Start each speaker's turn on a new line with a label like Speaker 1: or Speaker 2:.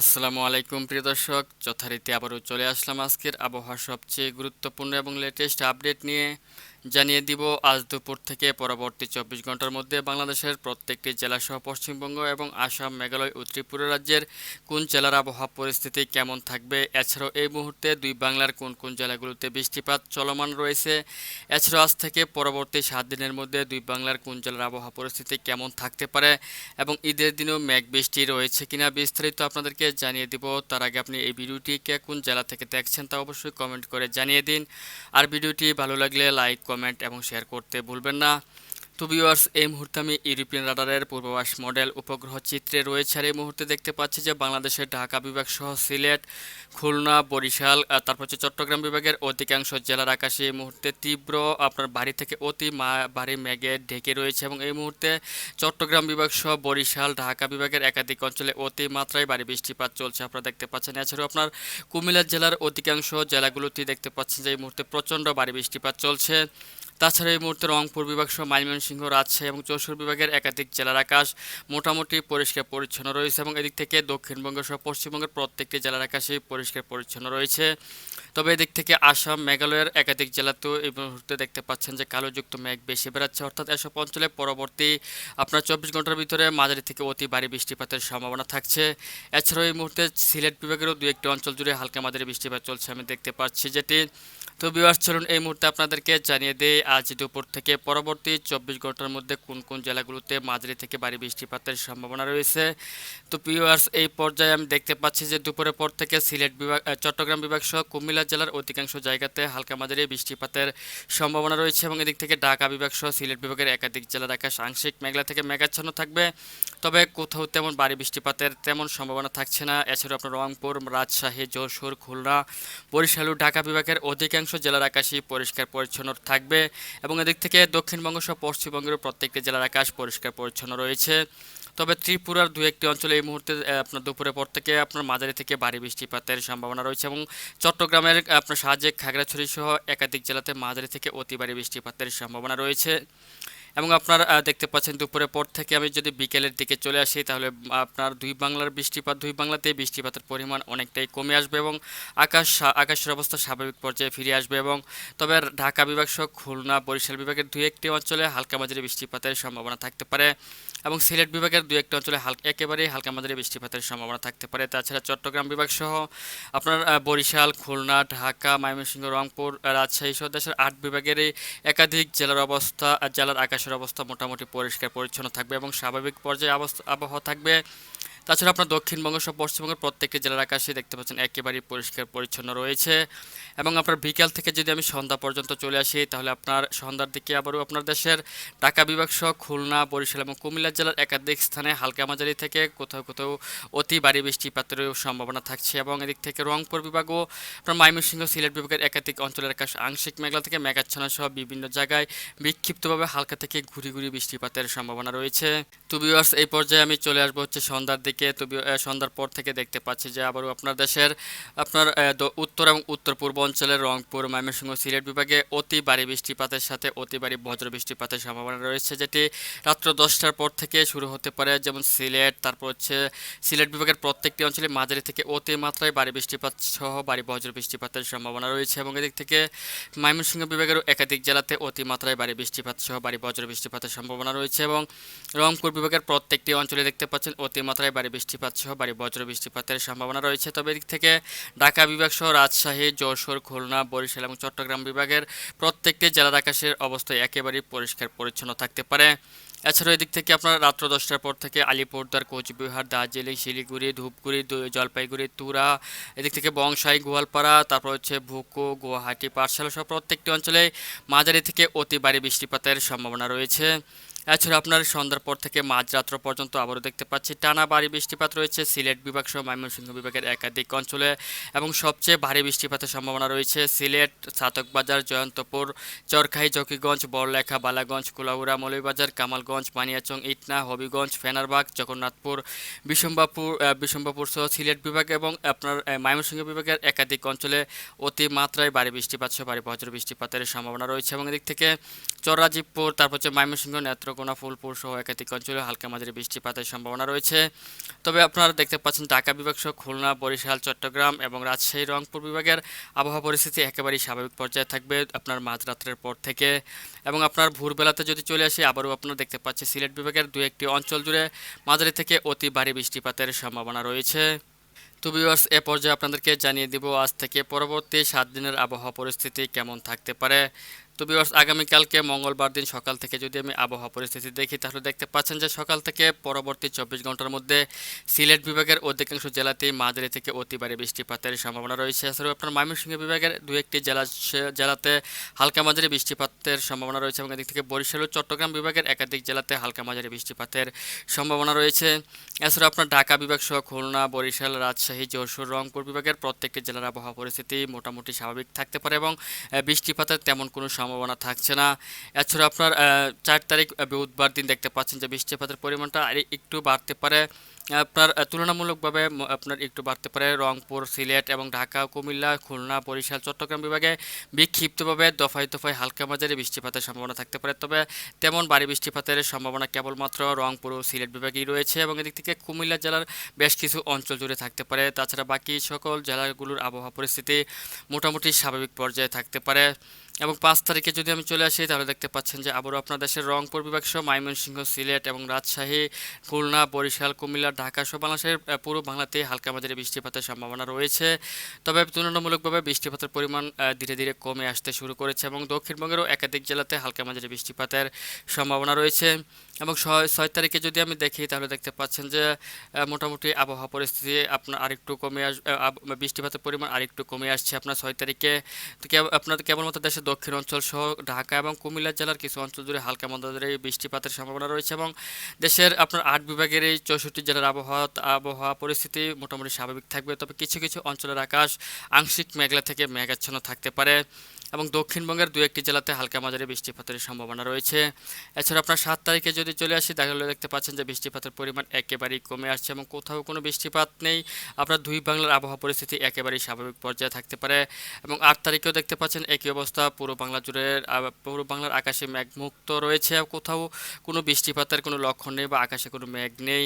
Speaker 1: আসসালামু আলাইকুম, প্রিয় দর্শক। যথারীতি আবারও চলে আসলাম আজকের আবহাওয়া সবচেয়ে গুরুত্বপূর্ণ এবং লেটেস্ট আপডেট নিয়ে। জানিয়ে দিব, আজ দুপুর থেকে পরবর্তী চব্বিশ ঘণ্টার মধ্যে বাংলাদেশের প্রত্যেকটি জেলাসহ পশ্চিমবঙ্গ এবং আসাম, মেঘালয় ও ত্রিপুরা রাজ্যের কোন জেলার আবহাওয়া পরিস্থিতি কেমন থাকবে? এছাড়াও এই মুহূর্তে দুই বাংলার কোন কোন জেলাগুলোতে বৃষ্টিপাত চলমান রয়েছে? এছাড়াও আজ থেকে পরবর্তী সাত দিনের মধ্যে দুই বাংলার কোন জেলার আবহাওয়া পরিস্থিতি কেমন থাকতে পারে এবং ঈদের দিনেও মেঘ বৃষ্টি রয়েছে কিনা বিস্তারিত আপনাদেরকে জানিয়ে দিব। তার আগে আপনি এই ভিডিওটিকে কোন জেলা থেকে দেখছেন তা অবশ্যই কমেন্ট করে জানিয়ে দিন। আর ভিডিওটি ভালো লাগলে লাইক কমেন্ট এবং শেয়ার করতে ভুলবেন না। তো ভিউয়ার্স এই মুহূর্তে আমি ইউরোপিয়ান রাডারের পূর্বাভাস মডেল উপগ্রহ চিত্রে রয়েছে আর এই মুহূর্তে দেখতে পাচ্ছি যে বাংলাদেশের ঢাকা বিভাগ সহ সিলেট, খুলনা, বরিশাল তারপর হচ্ছে চট্টগ্রাম বিভাগের অধিকাংশ জেলার আকাশে এই মুহূর্তে তীব্র, আপনার বাড়ি থেকে অতি ভারী মেঘে ঢেকে রয়েছে এবং এই মুহূর্তে চট্টগ্রাম বিভাগ সহ বরিশাল, ঢাকা বিভাগের একাধিক অঞ্চলে অতি মাত্রায় ভারী বৃষ্টিপাত চলছে আপনারা দেখতে পাচ্ছেন। এছাড়াও আপনার কুমিল্লা জেলার অধিকাংশ জেলাগুলোতে দেখতে পাচ্ছেন যে এই মুহূর্তে প্রচণ্ড ভারী বৃষ্টিপাত চলছে। তাছাড়া এই মুহূর্তে রংপুর বিভাগ সহ ময়মনসিংহ, রাজশাহী এবং যশোর বিভাগের একাধিক জেলার আকাশ মোটামুটি পরিষ্কার পরিচ্ছন্ন রয়েছে এবং এদিক থেকে দক্ষিণবঙ্গ সহ পশ্চিমবঙ্গের প্রত্যেকটি জেলার আকাশে পরিষ্কার পরিচ্ছন্ন রয়েছে। তবে এদিক থেকে আসাম, মেঘালয়ের একাধিক জেলাতেও এই মুহূর্তে দেখতে পাচ্ছেন যে কালোযুক্ত মেঘ বেশি বেড়াচ্ছে। অর্থাৎ এসব অঞ্চলে পরবর্তী আপনার চব্বিশ ঘণ্টার ভিতরে মাঝারি থেকে অতি ভারী বৃষ্টিপাতের সম্ভাবনা থাকছে। এছাড়াও এই মুহূর্তে সিলেট বিভাগেরও দু একটি অঞ্চল জুড়ে হালকা মাঝারি বৃষ্টিপাত চলছে আমি দেখতে পাচ্ছি যেটি। তো বিবাস চলুন এই মুহূর্তে আপনাদেরকে জানিয়ে দেই আজ দুপুর থেকে পরবর্তী চব্বিশ ঘণ্টার মধ্যে কোন কোন জেলাগুলোতে মাঝারি থেকে ভারী বৃষ্টিপাতের সম্ভাবনা রয়েছে? তো পিওয়ার্স এই পর্যায়ে আমি দেখতে পাচ্ছি যে দুপুরের পর থেকে সিলেট বিভাগ চট্টগ্রাম বিভাগ সহ কুমিল্লা জেলার অধিকাংশ জায়গাতে হালকা মাঝারি বৃষ্টিপাতের সম্ভাবনা রয়েছে এবং এদিক থেকে ঢাকা বিভাগ সহ সিলেট বিভাগের একাধিক জেলার আকাশ আংশিক মেঘলা থেকে মেঘাচ্ছন্ন থাকবে। তবে কোথাও তেমন ভারী বৃষ্টিপাতের তেমন সম্ভাবনা থাকছে না। এছাড়াও আপনার রংপুর, রাজশাহী, যশোর, খুলনা, বরিশাল ঢাকা বিভাগের অধিকাংশ জেলার আকাশই পরিষ্কার পরিচ্ছন্ন থাকবে। এবং এদিক থেকে দক্ষিণবঙ্গ সহ পশ্চিমবঙ্গের প্রত্যেকটি জেলার আকাশ পরিষ্কার পরিচ্ছন্ন রয়েছে। তবে ত্রিপুরার দু একটি অঞ্চলে এই মুহূর্তে আপনার দুপুরের পর থেকে আপনার মাঝারি থেকে ভারী বৃষ্টিপাতের সম্ভাবনা রয়েছে এবং চট্টগ্রামের, আপনার সাহায্যে খাগড়াছড়ি সহ একাধিক জেলাতে মাঝারি থেকে অতি ভারী বৃষ্টিপাতের সম্ভাবনা রয়েছে। এবং আপনার দেখতে পাচ্ছেন দুপুরের পর থেকে আমি যদি বিকেলের দিকে চলে আসি, তাহলে আপনার দুই বাংলার বৃষ্টিপাত, দুই বাংলাতে বৃষ্টিপাতের পরিমাণ অনেকটাই কমে আসবে এবং আকাশ, আকাশের অবস্থা স্বাভাবিক পর্যায়ে ফিরে আসবে এবং তবে ঢাকা বিভাগ সহ খুলনা, বরিশাল বিভাগের দুই একটি অঞ্চলে হালকা মাঝারি বৃষ্টিপাতের সম্ভাবনা থাকতে পারে এবং সিলেট বিভাগের দুই একটি অঞ্চলে হালকা একেবারেই হালকা মাঝারি বৃষ্টিপাতের সম্ভাবনা থাকতে পারে। তাছাড়া চট্টগ্রাম বিভাগ সহ আপনার বরিশাল, খুলনা, ঢাকা, ময়মনসিংহ, রংপুর, রাজশাহী সহ দেশের আট বিভাগের একাধিক জেলার অবস্থা, জেলার জেলার আকাশের অবস্থা মোটামুটি পরিষ্কার পরিচ্ছন্ন থাকবে এবং স্বাভাবিক পর্যায়ে আবহাওয়া থাকবে। তাছাড়া আপনার দক্ষিণবঙ্গ সহ পশ্চিমবঙ্গের প্রত্যেকটি জেলার আকাশে দেখতে পাচ্ছেন একেবারেই পরিষ্কার পরিচ্ছন্ন রয়েছে। এবং আপনার বিকাল থেকে যদি আমি সন্ধ্যা পর্যন্ত চলে আসি, তাহলে আপনার সন্ধ্যার দিকে আবারও আপনার দেশের ঢাকা বিভাগ সহ খুলনা, বরিশাল এবং কুমিল্লা জেলার একাধিক স্থানে হালকা মাঝারি থেকে কোথাও কোথাও অতি ভারী বৃষ্টিপাতেরও সম্ভাবনা থাকছে। এবং এদিক থেকে রংপুর বিভাগও আপনার ময়মনসিংহ সিলেট বিভাগের একাধিক অঞ্চলের আকাশ আংশিক মেঘলা থেকে মেঘাচ্ছন্ন সহ বিভিন্ন জায়গায় বিক্ষিপ্তভাবে হালকা থেকে ঘুরি ঘুরি বৃষ্টিপাতের সম্ভাবনা রয়েছে। তো ভিউয়ার্স এই পর্যায়ে আমি চলে আসব হচ্ছে সন্ধ্যার দিকে। তো view- আহ, সন্ধ্যার পর থেকে দেখতে পাচ্ছি যে আবারও আপনার দেশের আপনার উত্তর এবং উত্তর পূর্ব অঞ্চলের রংপুর ময়মনসিংহ সিলেট বিভাগে অতি ভারী বৃষ্টিপাতের সাথে অতি ভারী বজ্র বৃষ্টিপাতের সম্ভাবনা রয়েছে যেটি রাত্র দশটার পর থেকে শুরু হতে পারে যেমন সিলেট তারপর হচ্ছে সিলেট বিভাগের প্রত্যেকটি অঞ্চলে মাঝারি থেকে অতি মাত্রায় ভারী বৃষ্টিপাত সহ ভারী বজ্র বৃষ্টিপাতের সম্ভাবনা রয়েছে এবং এদিক থেকে ময়মনসিংহ বিভাগের একাধিক জেলাতে অতি মাত্রায় ভারী বৃষ্টিপাত সহ ভারী বজ্র বৃষ্টিপাতের সম্ভাবনা রয়েছে এবং রংপুর বিভাগের প্রত্যেকটি অঞ্চলে দেখতে পাচ্ছেন অতিমাত্রায় ভারী বৃষ্টিপাত সহ ভারী বজ্র বৃষ্টিপাতের সম্ভাবনা রয়েছে। তবে এদিক থেকে ঢাকা বিভাগ সহ রাজশাহী, যশোর, খুলনা, বরিশাল এবং চট্টগ্রাম বিভাগের প্রত্যেকটি জেলার আকাশের অবস্থা একেবারেই পরিষ্কার পরিচ্ছন্ন থাকতে পারে। এছাড়াও এদিক থেকে আপনার রাত্র দশটার পর থেকে আলিপুরদার কোচবিহার, দার্জিলিং, শিলিগুড়ি, ধূপগুড়ি জলপাইগুড়ি, তুরা, এদিক থেকে বংশাই, গোয়ালপাড়া, তারপর হচ্ছে ভুকু, গুয়াহাটি, পাঠশালা সহ প্রত্যেকটি অঞ্চলে মাঝারি থেকে অতি ভারী বৃষ্টিপাতের সম্ভাবনা রয়েছে। এছাড়া আপনার সন্ধ্যার পর থেকে মাঝরাত্র পর্যন্ত আবারও দেখতে পাচ্ছি, টানা ভারী বৃষ্টিপাত রয়েছে সিলেট বিভাগ সহ ময়মনসিংহ বিভাগের একাধিক অঞ্চলে এবং সবচেয়ে ভারী বৃষ্টিপাতের সম্ভাবনা রয়েছে সিলেট ছাতকবাজার জয়ন্তপুর, চরখাই, জকিগঞ্জ, বড়লেখা, বালাগঞ্জ, কুলাউড়া, মৌলভীবাজার, কামালগঞ্জ বানিয়াচং ইটনা, হবিগঞ্জ, ফেনারবাগ, জগন্নাথপুর বিশম্বাপুর বিশম্বাপুর সহ সিলেট বিভাগ এবং আপনার ময়মনসিংহ বিভাগের একাধিক অঞ্চলে অতি মাত্রায় ভারী বৃষ্টিপাত সহ ভারী বজ্র বৃষ্টিপাতের সম্ভাবনা রয়েছে এবং এদিক থেকে চররাজীবপুর তারপর হচ্ছে ময়মনসিংহ নেত্রকোনা ফুলপুর সহ একাধিক অঞ্চলে হালকা মাঝারি বৃষ্টিপাতের সম্ভাবনা রয়েছে। তবে আপনারা দেখতে পাচ্ছেন ঢাকা বিভাগ সহ খুলনা, বরিশাল, চট্টগ্রাম এবং রাজশাহী, রংপুর বিভাগের আবহাওয়া পরিস্থিতি একেবারেই স্বাভাবিক পর্যায়ে থাকবে আপনার মাঝরাত্রের পর থেকে। এবং আপনার ভোরবেলাতে যদি চলে আসি, আবারও আপনারা দেখতে পাচ্ছেন সিলেট বিভাগের দু একটি অঞ্চল জুড়ে মাঝারি থেকে অতি ভারী বৃষ্টিপাতের সম্ভাবনা রয়েছে। তো ভিউয়ার্স এ পর্যায়ে আপনাদেরকে জানিয়ে দিব আজ থেকে পরবর্তী সাত দিনের আবহাওয়া পরিস্থিতি কেমন থাকতে পারে। তো ভিউয়ার্স আগামীকালকে মঙ্গলবার দিন সকাল থেকে যদি আমি আবহাওয়া পরিস্থিতি দেখি, তাহলে দেখতে পাচ্ছেন যে সকাল থেকে পরবর্তী চব্বিশ ঘণ্টার মধ্যে সিলেট বিভাগের অধিকাংশ জেলাতেই মাঝারি থেকে অতি ভারী বৃষ্টিপাতের সম্ভাবনা রয়েছে। এছাড়াও আপনার ময়মনসিংহ বিভাগের দু একটি জেলা জেলাতে হালকা মাঝারি বৃষ্টিপাতের সম্ভাবনা রয়েছে এবং এদিক থেকে বরিশাল ও চট্টগ্রাম বিভাগের একাধিক জেলাতে হালকা মাঝারি বৃষ্টিপাতের সম্ভাবনা রয়েছে। এছাড়া আপনার ঢাকা বিভাগ সহ খুলনা, বরিশাল, রাজশাহী, যশোর, রংপুর বিভাগের প্রত্যেকটি জেলার আবহাওয়া পরিস্থিতি মোটামুটি স্বাভাবিক থাকতে পারে এবং বৃষ্টিপাতের তেমন কোনো সম্ভাবনা থাকছে না। এছাড়া আপনার চার তারিখ বুধবার দিন দেখতে পাচ্ছেন যে বৃষ্টিপাতের পরিমাণটা আর একটু বাড়তে পারে। আপনার তুলনামূলকভাবে আপনার একটু বাড়তে পারে রংপুর, সিলেট এবং ঢাকা, কুমিল্লা, খুলনা, বরিশাল, চট্টগ্রাম বিভাগে বিক্ষিপ্তভাবে দফায় দফায় হালকা মাঝারি বৃষ্টিপাতের সম্ভাবনা থাকতে পারে। তবে তেমন ভারী বৃষ্টিপাতের সম্ভাবনা কেবলমাত্র রংপুর ও সিলেট বিভাগেই রয়েছে এবং এদিক থেকে কুমিল্লা জেলার বেশ কিছু অঞ্চল জুড়ে থাকতে পারে। তাছাড়া বাকি সকল জেলাগুলোর আবহাওয়া পরিস্থিতি মোটামুটি স্বাভাবিক পর্যায়ে থাকতে পারে। এবং পাঁচ তারিখে যদি আমি চলে আসি, তাহলে দেখতে পাচ্ছেন যে আবারও আপনার দেশের রংপুর বিভাগ সহ ময়মনসিংহ, সিলেট এবং রাজশাহী, খুলনা, বরিশাল, কুমিল্লা, ঢাকা সহ বাংলাদেশের পুরো বাংলাতেই হালকা মাঝারি বৃষ্টিপাতের সম্ভাবনা রয়েছে। তবে তুলনামূলকভাবে বৃষ্টিপাতের পরিমাণ ধীরে ধীরে কমে আসতে শুরু করেছে এবং দক্ষিণবঙ্গেরও একাধিক জেলাতে হালকা মাঝারি বৃষ্টিপাতের সম্ভাবনা রয়েছে। এবং ছয় তারিখে যদি আমি দেখি, তাহলে দেখতে পাচ্ছেন যে মোটামুটি আবহাওয়া পরিস্থিতি আপনার আরেকটু কমে আস বৃষ্টিপাতের পরিমাণ আরেকটু কমে আসছে আপনার ছয় তারিখে। তো আপনার কেবলমাত্র দেশের দক্ষিণ অঞ্চল সহ ঢাকা এবং কুমিল্লা জেলার কিছু অঞ্চল জুড়ে হালকা মন্দাদের বৃষ্টিপাতের সম্ভাবনা রয়েছে এবং দেশের আপনার আট বিভাগের এই চৌষট্টি জেলার আবহাওয়া আবহাওয়া পরিস্থিতি মোটামুটি স্বাভাবিক থাকবে। তবে কিছু কিছু অঞ্চলের আকাশ আংশিক মেঘলা থেকে মেঘাচ্ছন্ন থাকতে পারে এবং দক্ষিণবঙ্গের দু একটি জেলাতে হালকা মাঝারি বৃষ্টিপাতের সম্ভাবনা রয়েছে। এছাড়া আপনার সাত তারিখে যদি চলে আসি, তাহলে দেখতে পাচ্ছেন যে বৃষ্টিপাতের পরিমাণ একেবারেই কমে আসছে এবং কোথাও কোনো বৃষ্টিপাত নেই। আপনার দুই বাংলার আবহাওয়া পরিস্থিতি একেবারেই স্বাভাবিক পর্যায়ে থাকতে পারে এবং আট তারিখেও দেখতে পাচ্ছেন একই অবস্থা। পুরো বাংলা জুড়ে পুরো বাংলার আকাশে মেঘমুক্ত রয়েছে। কোথাও কোনো বৃষ্টিপাতের কোনো লক্ষণ নেই বা আকাশে কোনো মেঘ নেই।